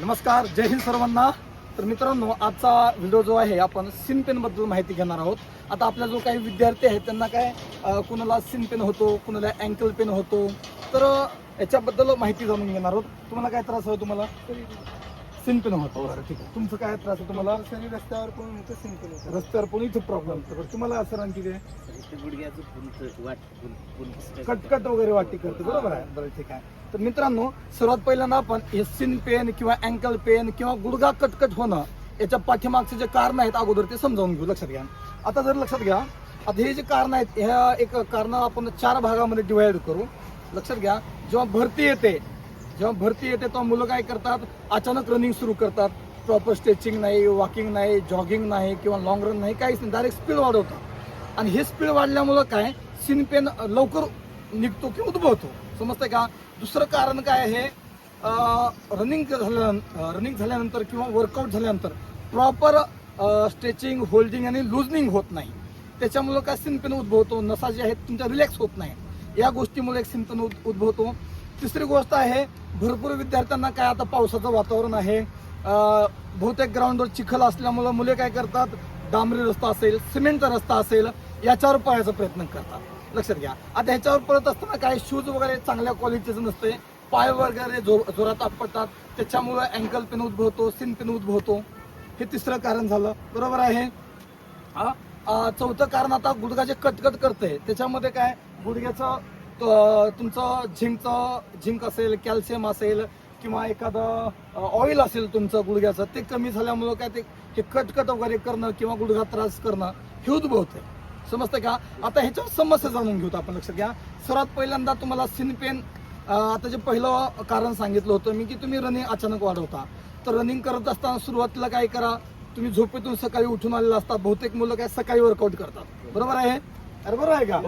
नमस्कार जय हिंद सर्वांना. तर मित्रांनो आजचा व्हिडिओ जो आहे आपण सिन पेन बद्दल माहिती घेणार आहोत. आता आपल्या जो काही विद्यार्थी आहेत त्यांना काय कुणाला सिन पेन होतो कुणाला अँकल पेन होतो तर याच्याबद्दल माहिती जाणून घेणार आहोत. तुम्हाला काय त्रास आहे हो तुम्हाला? सिन पेन होतो. बरं ठीक आहे. तुमचं काय त्रास आहे तुम्हाला? शरीर रस्त्यावर पण होतं सिंपल होतं. रस्त्यावर पण इथं प्रॉब्लेम बरं तुम्हाला सर आणखी काय गुडघ्याचं वाट कटकट वगैरे वाटी करते बरोबर आहे? बरं ठीक आहे. तर मित्रांनो सर्वात पहिल्यांदा आपण हे सिन पेन किंवा अँकल पेन किंवा गुडघा कटकट होणं याच्या पाठीमागचे जे कारण आहेत अगोदर ते समजावून घेऊ. लक्षात घ्या. आता जर लक्षात घ्या आता हे जे कारण आहेत ह्या एक कारण आपण चार भागामध्ये डिवाइड करू. लक्षात घ्या जेव्हा भरती येते जेव्हा भरती येते तेव्हा मुलं काय करतात? अचानक रनिंग सुरू करतात. प्रॉपर स्ट्रेचिंग नाही वॉकिंग नाही जॉगिंग नाही किंवा लॉंग रन नाही काहीच नाही. डायरेक्ट स्पीड वाढवतात. आणि हे स्पीड वाढल्यामुळं काय? सिन पेन लवकर निघतो किंवा उद्भवतो. समजतंय का? दुसरं कारण काय आहे? रनिंग झाल्यानंतर रनिंग झाल्यानंतर किंवा वर्कआउट झाल्यानंतर प्रॉपर स्ट्रेचिंग होल्डिंग आणि लुजनिंग होत नाही. त्याच्यामुळं काय सिनपेन उद्भवतो? नसा जे आहेत तुमच्या रिलॅक्स होत नाही. या गोष्टीमुळे एक सिनपेन उद्भवतो. तिसरी गोष्ट आहे भरपूर विद्यार्थ्यांना काय आता पावसाचं वातावरण आहे. बहुतेक ग्राउंडवर चिखल असल्यामुळं मुले काय करतात? डांबरी रस्ता असेल सिमेंटचा रस्ता असेल याच्यावर पळायचा प्रयत्न करतात. लक्षात घ्या. आता ह्याच्यावर पळत असताना काय शूज वगैरे चांगल्या क्वालिटीचं नसते. पाय वगैरे जो जोरात आपटतात. त्याच्यामुळं अँकल पेन उद्भवतो सिन पेन उद्भवतो. हे तिसरं कारण झालं. बरोबर आहे? हा? चौथं कारण आता गुडघा जे कटकट करते त्याच्यामध्ये काय? गुडघ्याचं तुमचं झिंकचं झिंक असेल कॅल्शियम असेल किंवा एखादं ऑइल असेल तुमचं गुडघ्याचं ते कमी झाल्यामुळं काय ते हे कटकट वगैरे करणं किंवा गुडघा त्रास करणं हे उद्भवतंय. समजतं का? आता ह्याच्यावर समस्या जाणून घेऊ आपण लक्षात घ्या सर्वात पहिल्यांदा तुम्हाला सिन पेन आता जे पहिलं कारण सांगितलं होतं मी की तुम्ही रनिंग अचानक वाढवता. तर रनिंग करत असताना सुरुवातीला काय करा तुम्ही झोपेतून सकाळी उठून आलेला असता बहुतेक मुलं काय सकाळी वर्कआउट करतात. बरोबर आहे? अरे बरोबर आहे का?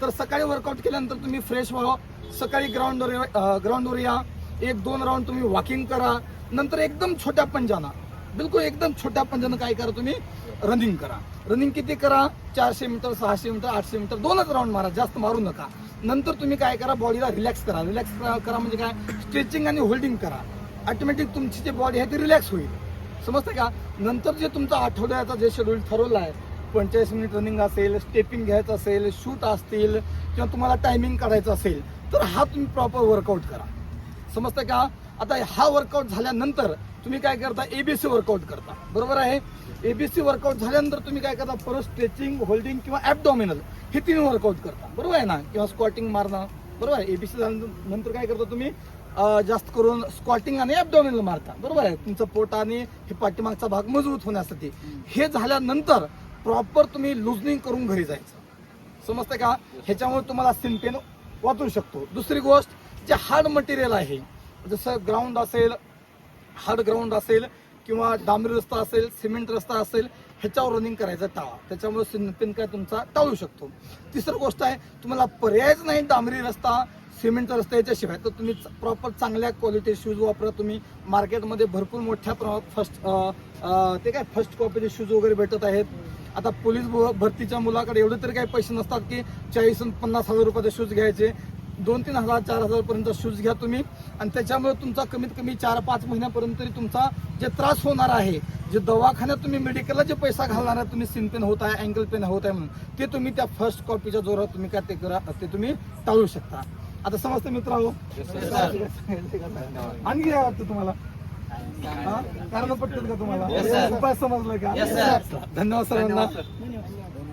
तर सकाळी वर्कआउट केल्यानंतर तुम्ही फ्रेश व्हा. सकाळी ग्राउंडवर ग्राउंडवर या एक दोन राऊंड तुम्ही वॉकिंग करा. नंतर एकदम छोट्या पंजाना. बिलकुल एकदम छोट्या पंजानं काय करा तुम्ही? रनिंग करा. रनिंग किती करा? चारशे मीटर सहाशे मीटर आठशे मीटर दोनच राऊंड मारा. जास्त मारू नका. नंतर तुम्ही काय करा? बॉडीला रिलॅक्स करा. रिलॅक्स करा म्हणजे काय? स्ट्रेचिंग आणि होल्डिंग करा. ऑटोमॅटिक तुमची जी बॉडी आहे ती रिलॅक्स होईल. समजते का? नंतर जे तुमचा आठवड्याचा जे शेड्यूल ठरवलं आहे पंचेचाळीस मिनिट रनिंग असेल स्टेपिंग घ्यायचं असेल शूट असतील किंवा तुम्हाला टायमिंग काढायचं असेल तर हा तुम्ही प्रॉपर वर्कआउट करा. समजतं का? आता हा वर्कआउट झाल्यानंतर तुम्ही काय करता? एबीसी वर्कआउट करता. बरोबर आहे? एबीसी वर्कआउट झाल्यानंतर तुम्ही काय करता? परत स्ट्रेचिंग होल्डिंग किंवा ॲबडॉमिनल हे तीन वर्कआउट करता. बरोबर आहे ना? किंवा स्क्वॉटिंग मारणं. बरोबर आहे? एबीसी झाल्यानंतर काय करता तुम्ही? जास्त करून स्क्वॉटिंग आणि ॲबडॉमिनल मारता. बरोबर आहे? तुमचं पोट आणि हे पाठीमागचा भाग मजबूत होण्यासाठी. हे झाल्यानंतर प्रॉपर तुम्ही लुजनिंग करून घरी जायचं. समजतं का? ह्याच्यामुळे तुम्हाला सिन पेन वाचू शकतो. दुसरी गोष्ट जे हार्ड मटेरियल आहे जसं ग्राउंड असेल हार्ड ग्राउंड असेल किंवा डांबरी रस्ता असेल सिमेंट रस्ता असेल ह्याच्यावर रनिंग करायचं टाळा. त्याच्यामुळे सिन पेन काय तुमचा टाळू शकतो. तिसरी गोष्ट आहे तुम्हाला पर्यायच नाही डांबरी रस्ता सिमेंटचा रस्ता याच्याशिवाय. तर तुम्ही प्रॉपर चांगल्या क्वालिटी शूज वापरा तुम्ही. मार्केटमध्ये भरपूर मोठ्या प्रमाणात फर्स्ट ते काय फर्स्ट कॉपीचे शूज वगैरे भेटत आहेत. आता पोलीस भरतीच्या मुलाकडे एवढे तरी काही पैसे नसतात की चाळीस पन्नास हजार रुपयाचे शूज घ्यायचे. दोन तीन हजार चार हजार पर्यंत शूज घ्या तुम्ही. आणि त्याच्यामुळे तुमचा कमीत कमी चार पाच महिन्यापर्यंत तरी तुमचा जे त्रास होणार आहे जे दवाखान्यात तुम्ही मेडिकलला जे पैसा घालणार आहे तुम्ही सिन पेन होत आहे अँकल पेन होत आहे म्हणून ते तुम्ही त्या फर्स्ट कॉपीच्या जोरात तुम्ही काय ते करा ते तुम्ही टाळू शकता. आता समजतं मित्रांनो? आणखी काय वाटतं तुम्हाला? कारण पटतात का तुम्हाला. उपाय समजलं का. धन्यवाद सर्वांना